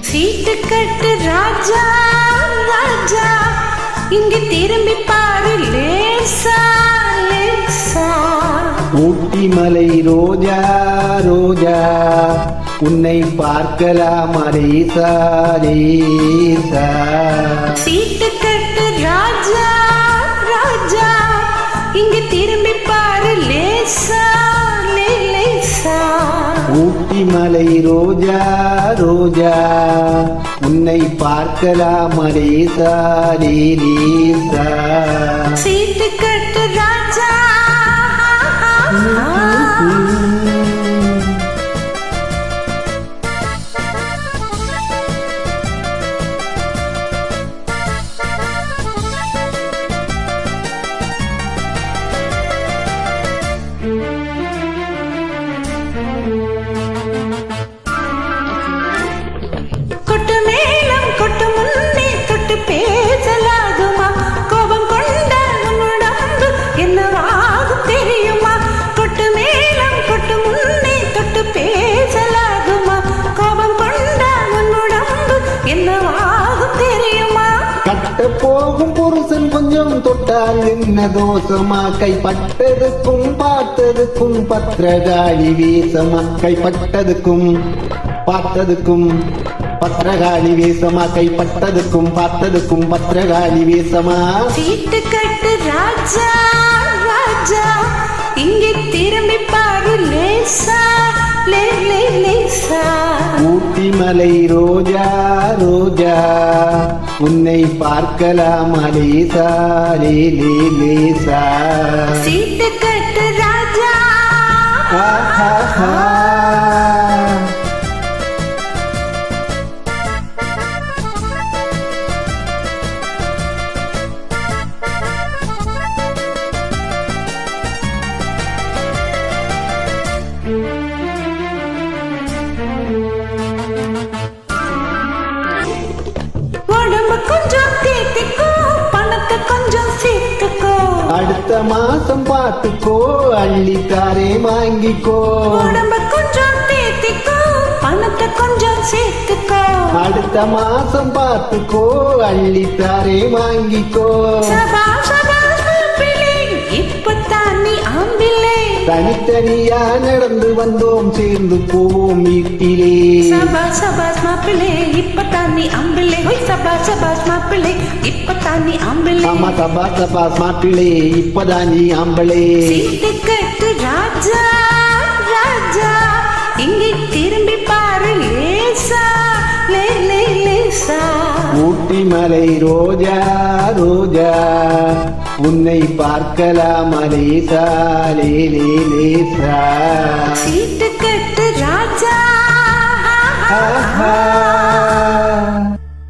சீட்டு கட்டு ராஜா ராஜா. இங்கு திரும்பி பாரு லேசா லேசா. ஊட்டி மலை ரோஜா ரோஜா. உன்னை பார்க்கலாம் ரேசா ரேசா சீட்டு கட்டு ராஜா ராஜா. இங்க திரும்பி பாரு லேசா லேசா. ஊட்டி மலை ரோஜா ரோஜா. உன்னை பார்க்கலாம் ரேசா ரே ரேசா சீட்டு கொட்டு கட்ட போகும் புருஷன் கொஞ்சம் தொட்டால் என்ன தோஷமா? கைப்பட்டதுக்கும் பார்த்ததுக்கும் பத்திரகாளி வேசமா கைப்பட்டதுக்கும் பார்த்ததுக்கும் பத்திரகாளி வேசமா கைப்பட்டதுக்கும் பார்த்ததுக்கும் பத்திரகாளி வேசமா சீட்டு கட்டு ராஜா ராஜா இங்கே ஊட்டி மலை ரோஜா ரோஜா. உன்னை பார்க்கலாம் லேசா லே லே லேசா சீட்டு கட்டு ராஜா ஆஹாஹா. மாசம் பார்த்துக்கோ அள்ளித்தாரே வாங்கிக்கோ. உடம்பு கொஞ்சம் தேத்திக்கோ பணத்தை கொஞ்சம் சேர்த்துக்கோ. அடுத்த மாசம் பார்த்துக்கோ அள்ளித்தாரே வாங்கிக்கோ. சபா தனித்தனியா நடந்து வந்தோம் சேர்ந்து போவோம் வீட்டிலே. சபா சபாஸ் மாப்பிள்ளை இப்பத்தான் நீ ஆம்பிள்ளை ஹொய் சபா சபாஸ் மாப்பிள்ளை இப்பத்தான் நீ ஆம்பிள்ளை ஆமா சபா சபா மாப்பிளே இப்பதான் நீ ஆம்பளே சீட்டு கட்டு ராஜா. மலை ரோஜா ரோஜா. உன்னை பார்க்கலாம் அலேசா லேலேலேசா சீட்டு கட்டு ராஜா.